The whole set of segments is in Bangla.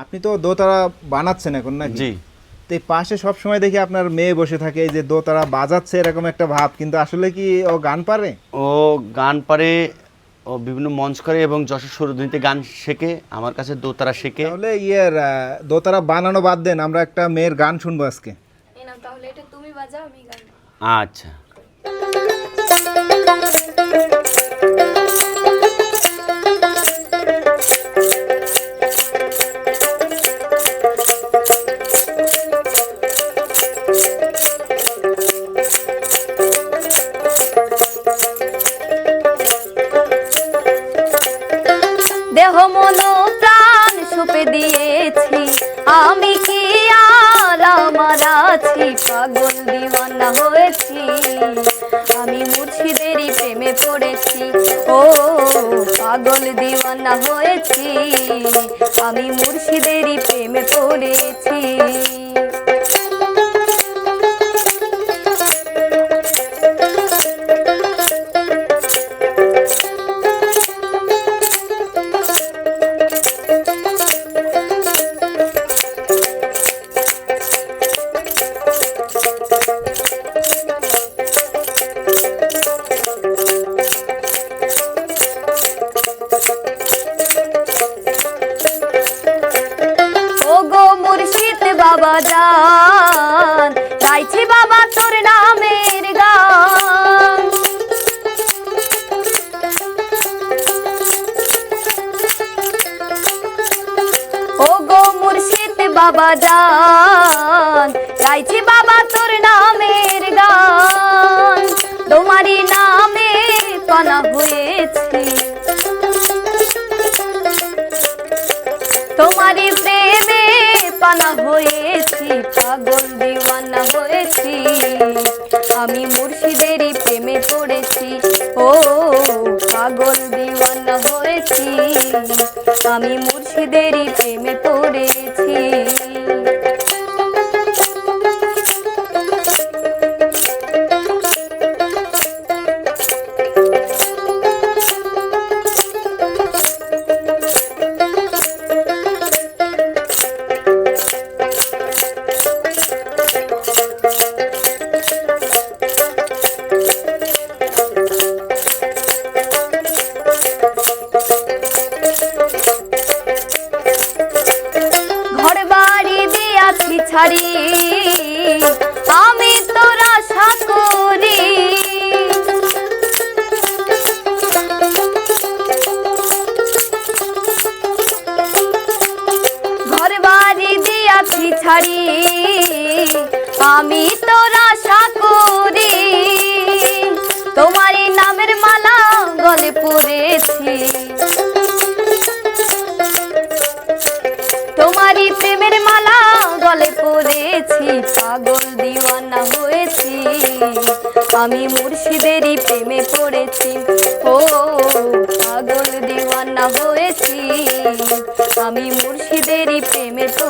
আপনি তো দোতারা বানাচ্ছেন এখন নাকি? জি। তো এই পাশে সব সময় দেখি আপনার মেয়ে বসে থাকে এই যে দোতারা বাজাচ্ছে এরকম একটা ভাব কিন্তু আসলে কি ও গান পারে? ও গান পারে ও বিভিন্ন মঞ্চ করে এবং যশোর সুরধ্বনিতে গান শেখে আমার কাছে দোতারা শেখে। তাহলে ইয়ের আহ, দোতারা বানানো বাদ দেন আমরা একটা মেয়ের গান শুনব আজকে। তাহলে এটা তুমি বাজাও আমি গান। আচ্ছা। দিওয়ানা হয়েছি আমি মুর্শিদেরই প্রেমে পড়েছি। ও পাগল দিওয়ানা হয়েছি আমি মুর্শিদেরই প্রেমে পড়েছি। বাবা জান বাবা তোর নামের গান। ও গো মুর্শিদ বাবা জান বাবা তোর নামের গান। তোমারই নামে পানা হয়েছি। তোমারই প্রেমে পানা হয়েছি। প্রেমে পড়েছি। ও পাগল দিওয়ানা হয়েছি। আমি মুর্শিদেরই প্রেমে পড়েছি। ছাড়ি। আমি তোর আশা করি। ঘর বাড়ি দিয়াছি ছাড়ি। আমি তোর আশা করি। তোমারই নামের মালা গলে পড়েছি। আমি মুর্শিদেরই প্রেমে পড়েছি। ও পাগল দিওয়ানা হয়েছি। আমি মুর্শিদেরই প্রেমে পড়েছি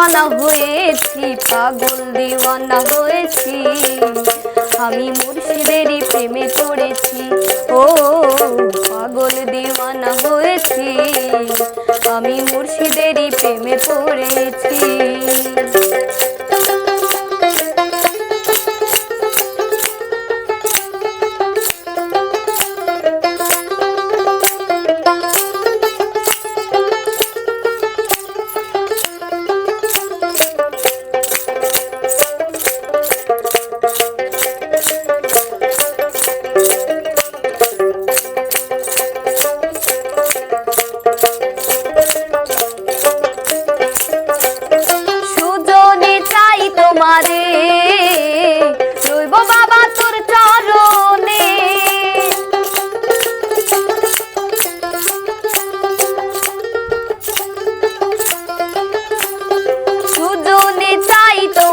পানা হয়েছি পাগল দিওয়ানা হয়েছি। আমি মুর্শিদেরই প্রেমে পড়েছি। ও পাগল দিওয়ানা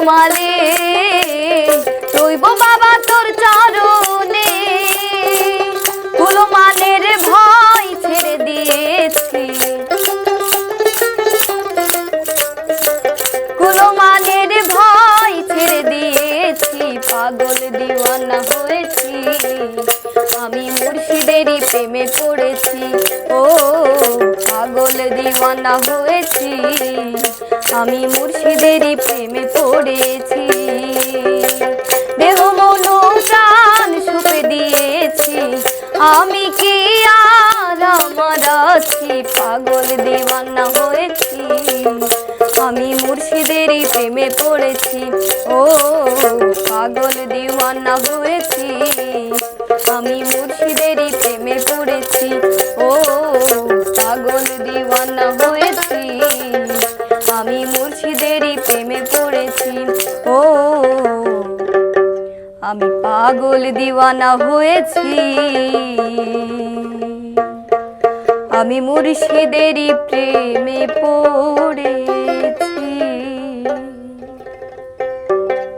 মালে রইব বাবা তোর চরণে। কুলমানের ভয় ছেড়ে দিয়েছি। কুলমানের ভয় ছেড়ে দিয়েছি। পাগল দিওয়ানা হয়েছি। আমি মুর্শিদেরই প্রেমে পড়েছি। ও পাগল দিওয়ানা হয়েছি। দেহ, মন প্রাণ সুপে দিয়েছি। আমি কি আর আমার আছি? পাগল দিওয়ানা হয়েছি। আমি মুর্শিদেরই প্রেমে পড়েছি। ও, পাগল দিওয়ানা হয়েছি। আমি মুর্শিদেরই প্রেমে পড়েছি। পাগল দিওয়ানা হয়েছি। আমি মুর্শিদেরই প্রেমে পড়েছি